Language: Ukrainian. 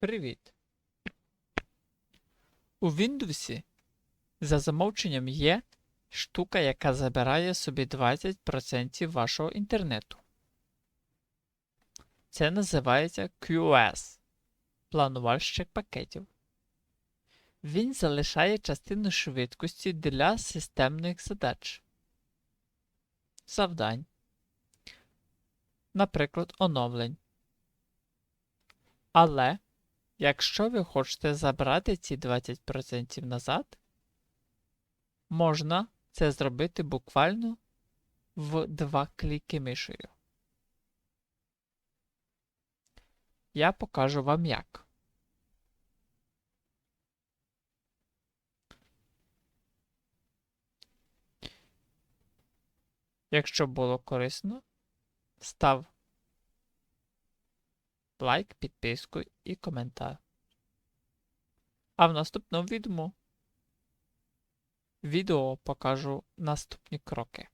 Привіт. У Windows за замовченням є штука, яка забирає собі 20% вашого інтернету. Це називається QoS планувальщик пакетів. Він залишає частину швидкості для системних задач, завдань, наприклад, оновлень. Але Якщо ви хочете забрати ці 20% назад, можна це зробити буквально в два кліки мишею. Я покажу вам як. Якщо було корисно, став лайк, підписку і коментар. А в наступному відео, покажу наступні кроки.